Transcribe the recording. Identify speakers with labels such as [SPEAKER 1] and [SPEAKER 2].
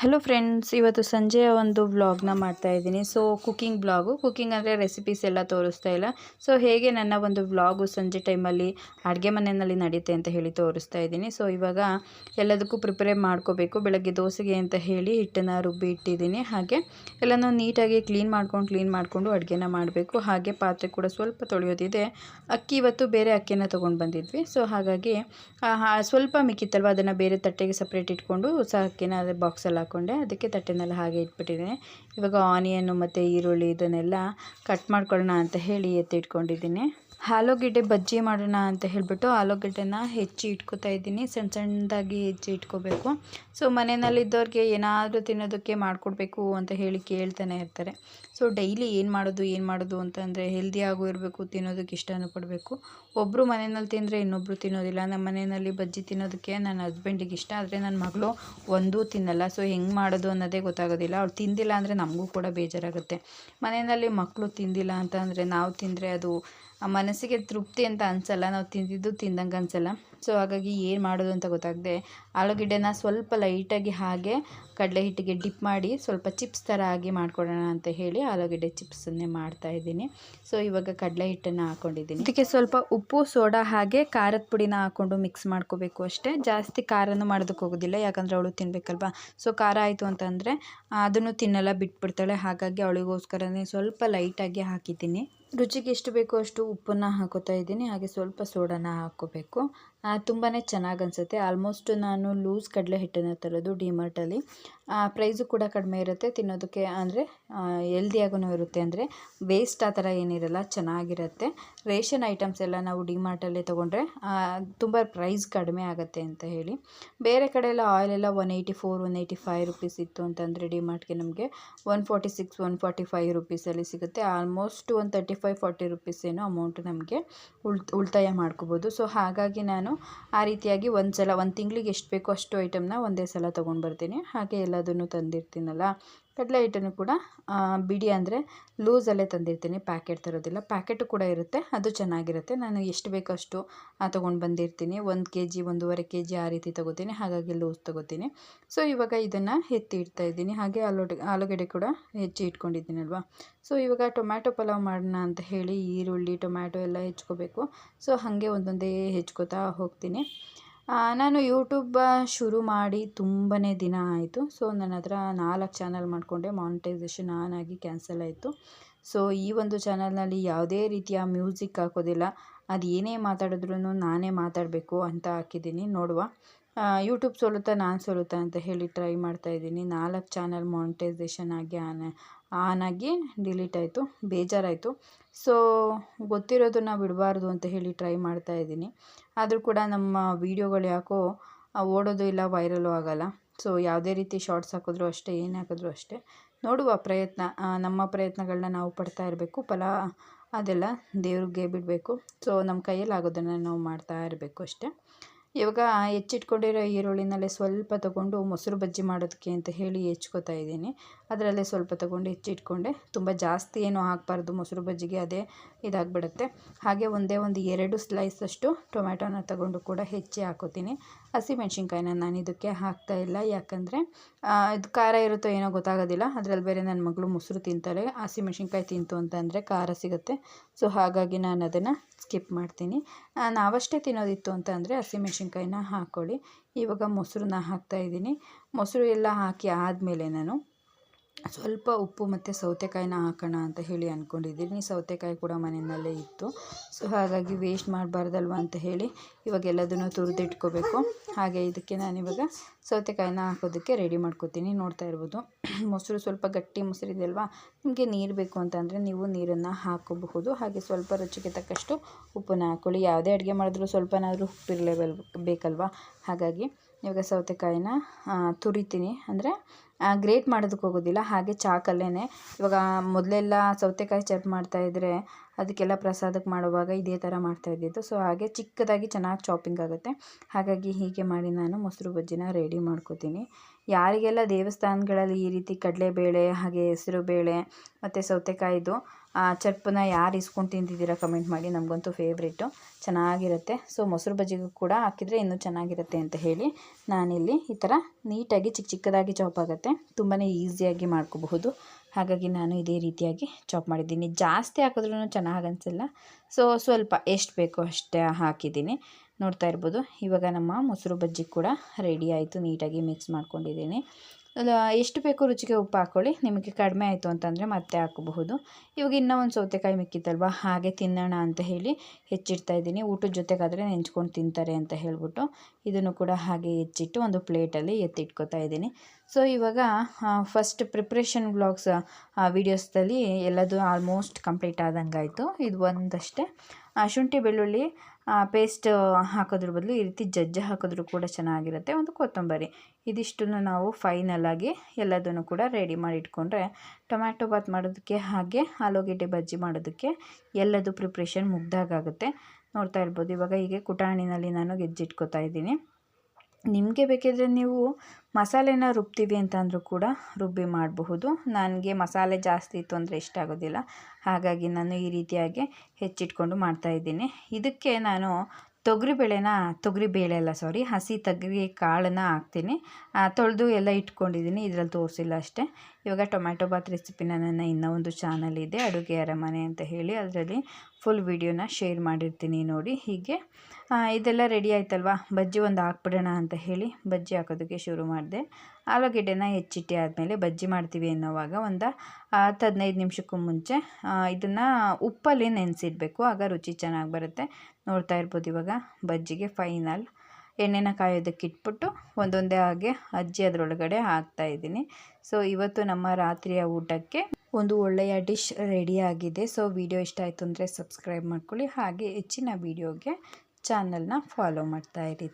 [SPEAKER 1] Hello friends ಇವತ್ತು ಸಂಜೆಯ ಒಂದು ವ್ಲಾಗ್ನ ಮಾಡ್ತಾ ಇದ್ದೀನಿ. ಸೊ ಕುಕ್ಕಿಂಗ್ ಬ್ಲಾಗು ಕುಕ್ಕಿಂಗ್ ಅಂದರೆ ರೆಸಿಪೀಸ್ ಎಲ್ಲ ತೋರಿಸ್ತಾ ಇಲ್ಲ. ಸೊ ಹೇಗೆ ನನ್ನ ಒಂದು ವ್ಲಾಗು ಸಂಜೆ ಟೈಮಲ್ಲಿ ಅಡುಗೆ ಮನೆಯಲ್ಲಿ ನಡೀತೆ ಅಂತ ಹೇಳಿ ತೋರಿಸ್ತಾ ಇದ್ದೀನಿ. ಸೊ ಇವಾಗ ಎಲ್ಲದಕ್ಕೂ ಪ್ರಿಪೇರ್ ಮಾಡ್ಕೋಬೇಕು. ಬೆಳಗ್ಗೆ ದೋಸೆಗೆ ಅಂತ ಹೇಳಿ ಹಿಟ್ಟನ್ನು ರುಬ್ಬಿ ಇಟ್ಟಿದ್ದೀನಿ. ಹಾಗೆ ಎಲ್ಲನೂ ನೀಟಾಗಿ ಕ್ಲೀನ್ ಮಾಡ್ಕೊಂಡು ಕ್ಲೀನ್ ಮಾಡಿಕೊಂಡು ಅಡುಗೆನ ಮಾಡಬೇಕು. ಹಾಗೆ ಪಾತ್ರೆ ಕೂಡ ಸ್ವಲ್ಪ ತೊಳೆಯೋದಿದೆ. ಅಕ್ಕಿ ಇವತ್ತು ಬೇರೆ ಅಕ್ಕಿನ ತೊಗೊಂಡು ಬಂದಿದ್ವಿ. ಸೊ ಹಾಗಾಗಿ ಸ್ವಲ್ಪ ಮಿಕ್ಕಿತ್ತಲ್ವ? ಅದನ್ನು ಬೇರೆ ತಟ್ಟೆಗೆ ಸಪ್ರೇಟ್ ಇಟ್ಕೊಂಡು ಹೊಸ ಅಕ್ಕಿನ ಬಾಕ್ಸಲ್ಲಿ ಹಾಕ್ಕೊಂಡೆ ಅದಕ್ಕೆ ತಟ್ಟೆನಲ್ಲಿ ಹಾಗೆ ಇಟ್ಬಿಟ್ಟಿದ್ದೀನಿ. ಇವಾಗ ಆನಿಯನ್ನು ಮತ್ತು ಈರುಳ್ಳಿ ಇದನ್ನೆಲ್ಲ ಕಟ್ ಮಾಡ್ಕೊಳ್ಳೋಣ ಅಂತ ಹೇಳಿ ಎತ್ತಿಟ್ಕೊಂಡಿದ್ದೀನಿ. ಆಲೂಗೆಡ್ಡೆ ಬಜ್ಜಿ ಮಾಡೋಣ ಅಂತ ಹೇಳಿಬಿಟ್ಟು ಆಲೂಗೆಡ್ಡೆನ ಹೆಚ್ಚಿ ಇಟ್ಕೊತಾ ಇದ್ದೀನಿ. ಸಣ್ಣ ಸಣ್ಣದಾಗಿ ಹೆಚ್ಚಿ ಇಟ್ಕೋಬೇಕು. ಸೊ ಮನೆಯಲ್ಲಿದ್ದವ್ರಿಗೆ ಏನಾದರೂ ತಿನ್ನೋದಕ್ಕೆ ಮಾಡಿಕೊಡ್ಬೇಕು ಅಂತ ಹೇಳಿ ಕೇಳ್ತಾನೆ ಇರ್ತಾರೆ. ಸೊ ಡೈಲಿ ಏನು ಮಾಡೋದು ಏನು ಮಾಡೋದು ಅಂತಂದರೆ ಹೆಲ್ದಿಯಾಗೂ ಇರಬೇಕು, ತಿನ್ನೋದಕ್ಕೆ ಇಷ್ಟನೂ ಪಡಬೇಕು. ಒಬ್ಬರು ಮನೆಯಲ್ಲಿ ತಿಂದರೆ ಇನ್ನೊಬ್ಬರು ತಿನ್ನೋದಿಲ್ಲ. ನಮ್ಮ ಮನೆಯಲ್ಲಿ ಬಜ್ಜಿ ತಿನ್ನೋದಕ್ಕೆ ನನ್ನ ಹಸ್ಬೆಂಡಿಗೆ ಇಷ್ಟ. ಆದರೆ ನನ್ನ ಮಗಳು ಒಂದೂ ತಿನ್ನಲ್ಲ. ಸೊ ಹೆಂಗೆ ಮಾಡೋದು ಅನ್ನೋದೇ ಗೊತ್ತಾಗೋದಿಲ್ಲ. ಅವ್ಳು ತಿಂದಿಲ್ಲ ಅಂದರೆ ನಮಗೂ ಕೂಡ ಬೇಜಾರಾಗುತ್ತೆ. ಮನೆಯಲ್ಲಿ ಮಕ್ಕಳು ತಿಂದಿಲ್ಲ ಅಂತ ಅಂದರೆ ನಾವು ತಿಂದರೆ ಅದು ಆ ಮನಸ್ಸಿಗೆ ತೃಪ್ತಿ ಅಂತ ಅನಿಸಲ್ಲ, ನಾವು ತಿಂದಿದ್ದು ತಿಂದಂಗೆ ಅನಿಸಲ್ಲ. ಸೊ ಹಾಗಾಗಿ ಏನು ಮಾಡೋದು ಅಂತ ಗೊತ್ತಾಗದೆ. ಆಲೂಗೆಡ್ಡೆನ ಸ್ವಲ್ಪ ಲೈಟಾಗಿ ಹಾಗೆ ಕಡಲೆ ಹಿಟ್ಟಿಗೆ ಡಿಪ್ ಮಾಡಿ ಸ್ವಲ್ಪ ಚಿಪ್ಸ್ ಥರ ಆಗಿ ಮಾಡ್ಕೊಡೋಣ ಅಂತ ಹೇಳಿ ಆಲೂಗೆಡ್ಡೆ ಚಿಪ್ಸನ್ನೇ ಮಾಡ್ತಾ ಇದ್ದೀನಿ. ಸೊ ಇವಾಗ ಕಡಲೆ ಹಿಟ್ಟನ್ನು ಹಾಕ್ಕೊಂಡಿದ್ದೀನಿ ಇದಕ್ಕೆ ಸ್ವಲ್ಪ ಉಪ್ಪು, ಸೋಡಾ ಹಾಗೆ ಖಾರದ ಪುಡಿನ ಹಾಕ್ಕೊಂಡು ಮಿಕ್ಸ್ ಮಾಡ್ಕೋಬೇಕು ಅಷ್ಟೇ. ಜಾಸ್ತಿ ಖಾರನೂ ಮಾಡೋದಕ್ಕೆ ಹೋಗೋದಿಲ್ಲ, ಯಾಕಂದರೆ ಅವಳು ತಿನ್ನಬೇಕಲ್ವಾ ಸೊ ಖಾರ ಆಯಿತು ಅಂತಂದರೆ ಅದನ್ನು ತಿನ್ನೆಲ್ಲ, ಬಿಟ್ಬಿಡ್ತಾಳೆ. ಹಾಗಾಗಿ ಅವಳಿಗೋಸ್ಕರನೇ ಸ್ವಲ್ಪ ಲೈಟಾಗಿ ಹಾಕಿದ್ದೀನಿ. ರುಚಿಗೆ ಎಷ್ಟು ಬೇಕೋ ಅಷ್ಟು ಉಪ್ಪನ್ನು ಹಾಕೋತಾ ಇದ್ದೀನಿ. ಹಾಗೆ ಸ್ವಲ್ಪ ಸೋಡಾನ ಹಾಕ್ಕೋಬೇಕು. ತುಂಬಾ ಚೆನ್ನಾಗಿ ಅನಿಸುತ್ತೆ. ಆಲ್ಮೋಸ್ಟ್ ನಾನು ಲೂಸ್ ಕಡಲೆ ಹಿಟ್ಟನ್ನು ತರೋದು ಡಿಮಾರ್ಟಲ್ಲಿ ಪ್ರೈಸು ಕೂಡ ಕಡಿಮೆ ಇರುತ್ತೆ. ತಿನ್ನೋದಕ್ಕೆ ಅಂದರೆ ಎಲ್ದಿಯಾಗೂ ಇರುತ್ತೆ ಅಂದರೆ ವೇಸ್ಟ್ ಆ ಥರ ಏನಿರಲ್ಲ, ಚೆನ್ನಾಗಿರುತ್ತೆ. ರೇಷನ್ ಐಟಮ್ಸ್ ಎಲ್ಲ ನಾವು ಡಿಮಾರ್ಟಲ್ಲೇ ತೊಗೊಂಡ್ರೆ ತುಂಬ ಪ್ರೈಸ್ ಕಡಿಮೆ ಆಗುತ್ತೆ ಅಂತ ಹೇಳಿ. ಬೇರೆ ಕಡೆ ಎಲ್ಲ ಆಯಿಲ್ ಎಲ್ಲ one eighty four one eighty five rupees ಇತ್ತು ಅಂತಂದರೆ ಡಿಮಾರ್ಟ್ಗೆ ನಮಗೆ one forty six one forty five ರುಪೀಸಲ್ಲಿ ಸಿಗುತ್ತೆ. Almost one thirty five forty rupees ಏನೋ ಅಮೌಂಟ್ ನಮಗೆ ಉಳ್, ಉಳಿತಾಯ ಮಾಡ್ಕೋಬೋದು. ಸೊ ಹಾಗಾಗಿ ನಾನು ಆ ರೀತಿಯಾಗಿ ಒಂದು ಸಲ, ಒಂದು ತಿಂಗಳಿಗೆ ಎಷ್ಟು ಬೇಕೋ ಅಷ್ಟು ಐಟಮ್ನ ಒಂದೇ ಸಲ ತೊಗೊಂಡು ಬರ್ತೀನಿ. ಹಾಗೆ ಎಲ್ಲದನ್ನು ತಂದಿರ್ತೀನಲ್ಲ. ಕಡಲೆ ಹಿಟ್ಟನ್ನು ಕೂಡ ಬಿಡಿ ಅಂದರೆ ಲೂಸಲ್ಲೇ ತಂದಿರ್ತೀನಿ. ಪ್ಯಾಕೆಟ್ ತರೋದಿಲ್ಲ. ಪ್ಯಾಕೆಟು ಕೂಡ ಇರುತ್ತೆ. ಅದು ಚೆನ್ನಾಗಿರುತ್ತೆ. ನಾನು ಎಷ್ಟು ಬೇಕೋ ಅಷ್ಟು ತೊಗೊಂಡು ಬಂದಿರ್ತೀನಿ. ಒಂದು ಕೆ ಜಿ ಒಂದೂವರೆ ಕೆ ಜಿ ಆ ರೀತಿ ತೊಗೋತೀನಿ. ಹಾಗಾಗಿ ಲೂಸ್ ತೊಗೋತೀನಿ. ಸೊ, ಇವಾಗ ಇದನ್ನು ಎತ್ತಿ ಇಡ್ತಾ ಇದ್ದೀನಿ. ಹಾಗೆ ಆಲೂಡೆ ಆಲೂಗಡ್ಡೆ ಕೂಡ ಹೆಚ್ಚಿ ಇಟ್ಕೊಂಡಿದ್ದೀನಲ್ವಾ ಸೊ, ಇವಾಗ ಟೊಮ್ಯಾಟೊ ಪಲಾವ್ ಮಾಡೋಣ ಅಂತ ಹೇಳಿ ಈರುಳ್ಳಿ, ಟೊಮ್ಯಾಟೊ ಎಲ್ಲ ಹೆಚ್ಕೋಬೇಕು. ಸೊ, ಹಾಗೆ ಒಂದೊಂದೇ ಹೆಚ್ಕೋತಾ ಹೋಗ್ತೀನಿ. ನಾನು ಯೂಟ್ಯೂಬ್ ಶುರು ಮಾಡಿ ತುಂಬಾ ದಿನ ಆಯಿತು. ಸೊ ನನ್ನ ಹತ್ರ ನಾಲ್ಕು ಚಾನಲ್ ಮಾಡಿಕೊಂಡೆ. ಮಾನಿಟೈಸೇಷನ್ ಆನ್ ಆಗಿ ಕ್ಯಾನ್ಸಲ್ ಆಯಿತು. ಸೊ ಈ ಒಂದು ಚಾನಲ್ನಲ್ಲಿ ಯಾವುದೇ ರೀತಿಯ ಮ್ಯೂಸಿಕ್ ಹಾಕೋದಿಲ್ಲ. ಅದು ಏನೇ ಮಾತಾಡಿದ್ರೂ ನಾನೇ ಮಾತಾಡಬೇಕು ಅಂತ ಹಾಕಿದ್ದೀನಿ. ನೋಡುವ. ಯೂಟ್ಯೂಬ್ ಸೋಲುತ್ತಾ ನಾನು ಸೋಲುತ್ತಾ ಅಂತ ಹೇಳಿ ಟ್ರೈ ಮಾಡ್ತಾ ಇದ್ದೀನಿ. ನಾಲ್ಕು ಚಾನಲ್ ಮಾನಿಟೈಸೇಷನ್ ಆಗಿ ಆನ್ ಆನ್ ಆಗಿ ಡಿಲೀಟ್ ಆಯಿತು. ಬೇಜಾರಾಯಿತು. ಸೊ ಗೊತ್ತಿರೋದನ್ನು ಬಿಡಬಾರ್ದು ಅಂತ ಹೇಳಿ ಟ್ರೈ ಮಾಡ್ತಾ ಇದ್ದೀನಿ. ಆದರೂ ಕೂಡ ನಮ್ಮ ವೀಡಿಯೋಗಳು ಯಾಕೋ ಓಡೋದು ಇಲ್ಲ, ವೈರಲ್ಲೂ ಆಗಲ್ಲ. ಸೊ, ಯಾವುದೇ ರೀತಿ ಶಾರ್ಟ್ಸ್ ಹಾಕಿದ್ರು ಅಷ್ಟೇ, ಏನೇ ಹಾಕಿದ್ರು ಅಷ್ಟೇ. ನೋಡುವ ಪ್ರಯತ್ನ ನಮ್ಮ ಪ್ರಯತ್ನಗಳನ್ನ ನಾವು ಪಡ್ತಾ ಇರಬೇಕು. ಫಲ ಅದೆಲ್ಲ ದೇವ್ರಿಗೆ ಬಿಡಬೇಕು. ಸೊ, ನಮ್ಮ ಕೈಯಲ್ಲಿ ಆಗೋದನ್ನು ನಾವು ಮಾಡ್ತಾ ಇರಬೇಕು ಅಷ್ಟೇ. ಇವಾಗ ಹೆಚ್ಚಿಟ್ಕೊಂಡಿರೋ ಈರುಳ್ಳಿನಲ್ಲೇ ಸ್ವಲ್ಪ ತಗೊಂಡು ಮೊಸರು ಬಜ್ಜಿ ಮಾಡೋದಕ್ಕೆ ಅಂತ ಹೇಳಿ ಹೆಚ್ಕೋತಾ ಇದ್ದೀನಿ. ಅದರಲ್ಲೇ ಸ್ವಲ್ಪ ತಗೊಂಡು ಹೆಚ್ಚಿಟ್ಕೊಂಡೆ ತುಂಬ ಜಾಸ್ತಿ ಏನೂ ಹಾಕಬಾರ್ದು ಮೊಸರು ಬಜ್ಜಿಗೆ, ಅದೇ ಇದಾಗ್ಬಿಡುತ್ತೆ. ಹಾಗೆ ಒಂದೇ ಒಂದು ಎರಡು ಸ್ಲೈಸಷ್ಟು ಟೊಮ್ಯಾಟೋನ ತಗೊಂಡು ಕೂಡ ಹೆಚ್ಚಿ ಹಾಕೋತೀನಿ. ಹಸಿಮೆಣ್ಸಿನ್ಕಾಯಿನ ನಾನು ಇದಕ್ಕೆ ಹಾಕ್ತಾ ಇಲ್ಲ. ಯಾಕಂದರೆ ಇದು ಖಾರ ಇರುತ್ತೋ ಏನೋ ಗೊತ್ತಾಗೋದಿಲ್ಲ. ಅದರಲ್ಲಿ ಬೇರೆ ನನ್ನ ಮಗಳು ಮೊಸರು ತಿಂತಾಳೆ ಹಸಿಮೆಣ್ಸಿನ್ಕಾಯಿ ತಿಂತು ಅಂತಂದರೆ ಖಾರ ಸಿಗುತ್ತೆ. ಸೊ ಹಾಗಾಗಿ ನಾನು ಅದನ್ನು ಸ್ಕಿಪ್ ಮಾಡ್ತೀನಿ. ನಾವಷ್ಟೇ ತಿನ್ನೋದಿತ್ತು ಅಂತ ಅಂದರೆ ಹಸಿಮೆಣ್ಸಿನ್ಕಾಯಿನ ಹಾಕ್ಕೊಳ್ಳಿ. ಇವಾಗ ಮೊಸರನ್ನ ಹಾಕ್ತಾಯಿದ್ದೀನಿ ಮೊಸರು ಎಲ್ಲ ಹಾಕಿ ಆದಮೇಲೆ ನಾನು ಸ್ವಲ್ಪ ಉಪ್ಪು ಮತ್ತು ಸೌತೆಕಾಯಿನ ಹಾಕೋಣ ಅಂತ ಹೇಳಿ ಅಂದ್ಕೊಂಡಿದ್ದೀನಿ ಸೌತೆಕಾಯಿ ಕೂಡ ಮನೆಯಲ್ಲೇ ಇತ್ತು. ಸೊ ಹಾಗಾಗಿ ವೇಸ್ಟ್ ಮಾಡಬಾರ್ದಲ್ವ ಅಂತ ಹೇಳಿ ಇವಾಗ ಎಲ್ಲದನ್ನು ತುರಿದಿಟ್ಕೋಬೇಕು. ಹಾಗೆ ಇದಕ್ಕೆ ನಾನಿವಾಗ ಸೌತೆಕಾಯಿನ ಹಾಕೋದಕ್ಕೆ ರೆಡಿ ಮಾಡ್ಕೋತೀನಿ ನೋಡ್ತಾ ಇರ್ಬೋದು. ಮೊಸರು ಸ್ವಲ್ಪ ಗಟ್ಟಿ ಮೊಸರು ಇದೆಯಲ್ವಾ? ನಿಮಗೆ ನೀರು ಬೇಕು ಅಂತಂದರೆ ನೀವು ನೀರನ್ನು ಹಾಕೋಬಹುದು. ಹಾಗೆ ಸ್ವಲ್ಪ ರುಚಿಗೆ ತಕ್ಕಷ್ಟು ಉಪ್ಪನ್ನು ಹಾಕ್ಕೊಳ್ಳಿ ಯಾವುದೇ ಅಡುಗೆ ಮಾಡಿದ್ರೂ ಸ್ವಲ್ಪನಾದರೂ ಬೇಕಲ್ವ? ಹಾಗಾಗಿ ಇವಾಗ ಸೌತೆಕಾಯಿನ ತುರಿತೀನಿ. ಅಂದರೆ ಗ್ರೇಟ್ ಮಾಡೋದಕ್ಕೆ ಹೋಗೋದಿಲ್ಲ, ಹಾಗೆ ಚಾಕಲ್ಲೇ ಇವಾಗ ಮೊದಲೆಲ್ಲ ಸೌತೆಕಾಯಿ ಚಟ್ ಮಾಡ್ತಾಯಿದ್ರೆ ಅದಕ್ಕೆಲ್ಲ ಪ್ರಸಾದಕ್ಕೆ ಮಾಡುವಾಗ ಇದೇ ಥರ ಮಾಡ್ತಾ ಇದ್ದಿದ್ದು. ಸೊ ಹಾಗೆ ಚಿಕ್ಕದಾಗಿ ಚೆನ್ನಾಗಿ ಚಾಪಿಂಗ್ ಆಗುತ್ತೆ. ಹಾಗಾಗಿ ಹೀಗೆ ಮಾಡಿ ನಾನು ಮೊಸರು ಬಜ್ಜಿನ ರೆಡಿ ಮಾಡ್ಕೋತೀನಿ. ಯಾರಿಗೆಲ್ಲ ದೇವಸ್ಥಾನಗಳಲ್ಲಿ ಈ ರೀತಿ ಕಡಲೆಬೇಳೆ, ಹಾಗೆ ಹೆಸರುಬೇಳೆ, ಮತ್ತು ಸೌತೆಕಾಯಿದು ಆ ಚರ್ಪನ್ನ ಯಾರು ಇಸ್ಕೊಂಡು ತಿಂದಿದ್ದೀರಾ ಕಮೆಂಟ್ ಮಾಡಿ, ನಮಗಂತೂ ಫೇವ್ರೇಟು ಚೆನ್ನಾಗಿರುತ್ತೆ. ಸೊ ಮೊಸರು ಬಜ್ಜಿಗೂ ಕೂಡ ಹಾಕಿದರೆ ಇನ್ನೂ ಚೆನ್ನಾಗಿರುತ್ತೆ ಅಂತ ಹೇಳಿ ನಾನಿಲ್ಲಿ ಈ ಥರ ನೀಟಾಗಿ ಚಿಕ್ಕ ಚಿಕ್ಕದಾಗಿ ಚಾಪ್ ಆಗುತ್ತೆ. ತುಂಬಾ ಈಸಿಯಾಗಿ ಮಾಡ್ಕೋಬಹುದು. ಹಾಗಾಗಿ ನಾನು ಇದೇ ರೀತಿಯಾಗಿ ಚಾಪ್ ಮಾಡಿದ್ದೀನಿ. ಜಾಸ್ತಿ ಹಾಕಿದ್ರೂ ಚೆನ್ನಾಗಿ ಅನಿಸಲ್ಲ. ಸೊ ಸ್ವಲ್ಪ ಎಷ್ಟು ಬೇಕೋ ಅಷ್ಟೇ ಹಾಕಿದ್ದೀನಿ. ನೋಡ್ತಾ ಇರ್ಬೋದು. ಇವಾಗ ನಮ್ಮ ಮೊಸರು ಬಜ್ಜಿ ಕೂಡ ರೆಡಿ ಆಯಿತು. ನೀಟಾಗಿ ಮಿಕ್ಸ್ ಮಾಡ್ಕೊಂಡಿದ್ದೀನಿ. ಎಷ್ಟು ಬೇಕು ರುಚಿಗೆ ಉಪ್ಪು ಹಾಕ್ಕೊಳ್ಳಿ ನಿಮಗೆ ಕಡಿಮೆ ಆಯಿತು ಅಂತಂದರೆ ಮತ್ತೆ ಹಾಕಬಹುದು. ಇವಾಗ ಇನ್ನೂ ಒಂದು ಸೌತೆಕಾಯಿ ಮಿಕ್ಕಿತ್ತಲ್ವ, ಹಾಗೆ ತಿನ್ನೋಣ ಅಂತ ಹೇಳಿ ಹೆಚ್ಚಿಡ್ತಾ ಇದ್ದೀನಿ. ಊಟದ ಜೊತೆಗಾದರೆ ನೆಂಚ್ಕೊಂಡು ತಿಂತಾರೆ ಅಂತ ಹೇಳ್ಬಿಟ್ಟು ಇದನ್ನು ಕೂಡ ಹಾಗೆ ಹೆಚ್ಚಿಟ್ಟು ಒಂದು ಪ್ಲೇಟಲ್ಲಿ ಎತ್ತಿಟ್ಕೊತಾ ಇದ್ದೀನಿ. ಸೊ ಇವಾಗ ಫಸ್ಟ್ ಪ್ರಿಪ್ರೇಷನ್ ಬ್ಲಾಗ್ಸ್ ವೀಡಿಯೋಸ್ದಲ್ಲಿ ಎಲ್ಲದು ಆಲ್ಮೋಸ್ಟ್ ಕಂಪ್ಲೀಟ್ ಆದಂಗಾಯಿತು. ಇದು ಒಂದಷ್ಟೇ. ಶುಂಠಿ, ಬೆಳ್ಳುಳ್ಳಿ ಪೇಸ್ಟ್ ಹಾಕೋದ್ರ ಬದಲು ಈ ರೀತಿ ಜಜ್ಜಿ ಹಾಕಿದ್ರು ಕೂಡ ಚೆನ್ನಾಗಿರುತ್ತೆ ಒಂದು ಕೊತ್ತಂಬರಿ. ಇದಿಷ್ಟನ್ನು ನಾವು ಫೈನಲಾಗಿ ಎಲ್ಲದನ್ನು ಕೂಡ ರೆಡಿ ಮಾಡಿ ಇಟ್ಕೊಂಡ್ರೆ ಟೊಮ್ಯಾಟೊ ಬಾತ್ ಮಾಡೋದಕ್ಕೆ ಹಾಗೆ ಆಲೂಗೆಡ್ಡೆ ಬಜ್ಜಿ ಮಾಡೋದಕ್ಕೆ ಎಲ್ಲದು ಪ್ರಿಪ್ರೇಷನ್ ಮುಗ್ದಾಗುತ್ತೆ ನೋಡ್ತಾ ಇರ್ಬೋದು ಇವಾಗ ಹೀಗೆ ಕುಟಾಣಿನಲ್ಲಿ ನಾನು ಗೆಜ್ಜಿಟ್ಕೊತಾ ಇದ್ದೀನಿ. ನಿಮಗೆ ಬೇಕಿದ್ದರೆ ನೀವು ಮಸಾಲೆನ ರುಬ್ತೀವಿ ಅಂತ ಅಂದರೂ ಕೂಡ ರುಬ್ಬಿ ಮಾಡಬಹುದು. ನನಗೆ ಮಸಾಲೆ ಜಾಸ್ತಿ ಇತ್ತು ಅಂದರೆ ಇಷ್ಟ ಆಗೋದಿಲ್ಲ. ಹಾಗಾಗಿ ನಾನು ಈ ರೀತಿಯಾಗಿ ಹೆಚ್ಚಿಟ್ಕೊಂಡು ಮಾಡ್ತಾಯಿದ್ದೀನಿ ಇದಕ್ಕೆ ನಾನು ತೊಗರಿಬೇಳೆನ ತೊಗರಿಬೇಳೆ ಅಲ್ಲ ಸಾರಿ ಹಸಿ ತೊಗರಿ ಕಾಳನ್ನು ಹಾಕ್ತೀನಿ. ತೊಳೆದು ಎಲ್ಲ ಇಟ್ಕೊಂಡಿದ್ದೀನಿ. ಇದರಲ್ಲಿ ತೋರಿಸಿಲ್ಲ ಅಷ್ಟೇ. ಇವಾಗ ಟೊಮ್ಯಾಟೊ ಬಾತ್ ರೆಸಿಪಿನ ನನ್ನ ಇನ್ನೂ ಒಂದು ಚಾನಲ್ ಇದೆ, ಅಡುಗೆ ಅರಮನೆ ಅಂತ ಹೇಳಿ. ಅದರಲ್ಲಿ ಫುಲ್ ವಿಡಿಯೋನ ಶೇರ್ ಮಾಡಿರ್ತೀನಿ ನೋಡಿ. ಹೀಗೆ ಇದೆಲ್ಲ ರೆಡಿ ಆಯ್ತಲ್ವಾ? ಬಜ್ಜಿ ಒಂದು ಹಾಕ್ಬಿಡೋಣ ಅಂತ ಹೇಳಿ ಬಜ್ಜಿ ಹಾಕೋದಕ್ಕೆ ಶುರು ಮಾಡಿದೆ. ಆಲೂಗೆಡ್ಡೆನ ಹೆಚ್ಚಿಟ್ಟಿ ಆದಮೇಲೆ ಬಜ್ಜಿ ಮಾಡ್ತೀವಿ ಅನ್ನೋವಾಗ ಒಂದು ಹತ್ತು ಹದಿನೈದು ನಿಮಿಷಕ್ಕೂ ಮುಂಚೆ ಇದನ್ನು ಉಪ್ಪಲ್ಲಿ ನೆನೆಸಿಡಬೇಕು. ಆಗ ರುಚಿ ಚೆನ್ನಾಗಿ ಬರುತ್ತೆ. ನೋಡ್ತಾ ಇರ್ಬೋದು ಇವಾಗ ಬಜ್ಜಿಗೆ ಫೈನಲ್ ಎಣ್ಣೆನ ಕಾಯೋದಕ್ಕೆ ಇಟ್ಬಿಟ್ಟು ಒಂದೊಂದೇ ಹಾಗೆ ಅಜ್ಜಿ ಅದರೊಳಗಡೆ ಹಾಕ್ತಾಯಿದ್ದೀನಿ ಸೊ ಇವತ್ತು ನಮ್ಮ ರಾತ್ರಿಯ ಊಟಕ್ಕೆ ಒಂದು ಒಳ್ಳೆಯ ಡಿಶ್ ರೆಡಿಯಾಗಿದೆ ಸೊ ವಿಡಿಯೋ ಇಷ್ಟ ಆಯಿತು ಅಂದರೆ ಸಬ್ಸ್ಕ್ರೈಬ್ ಮಾಡ್ಕೊಳ್ಳಿ. ಹಾಗೆ ಹೆಚ್ಚಿನ ವೀಡಿಯೋಗೆ ಚಾನಲ್ನ ಫಾಲೋ ಮಾಡ್ತಾ ಇರಿ.